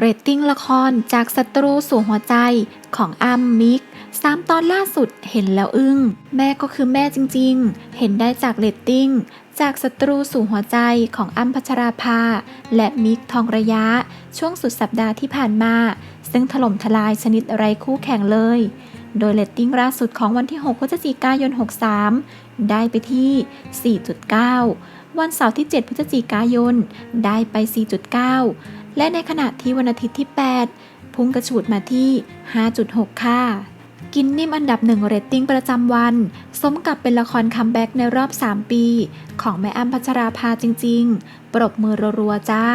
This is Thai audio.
เรตติ้งละครจากศัตรูสู่หัวใจของอัมมิกสามตอนล่าสุดเห็นแล้วอึ้ง แม่ก็คือแม่จริงๆ เห็นได้จากเรตติ้ง จากศัตรูสู่หัวใจของอัมพัชราภา และมิกทองระยะ ช่วงสุดสัปดาห์ที่ผ่านมา ซึ่งถล่มทลายชนิดไรคู่แข่งเลย โดยเรตติ้งล่าสุดของวันที่ 6 พฤศจิกายน 63 ได้ไปที่ 4.9 วันเสาร์ที่ 7 พฤศจิกายน ได้ไป 4.9 และในขณะที่วันอาทิตย์ที่ 8 พุ่งกระฉูดมาที่ 5.6 ค่ะ กินนิ่มอันดับหนึ่งเรตติ้งประจำวัน สมกับเป็นละครคัมแบ็กในรอบ 3 ปี ของแม่อ้ำพัชราภาจริง ๆ ปรบมือรัวๆจ้า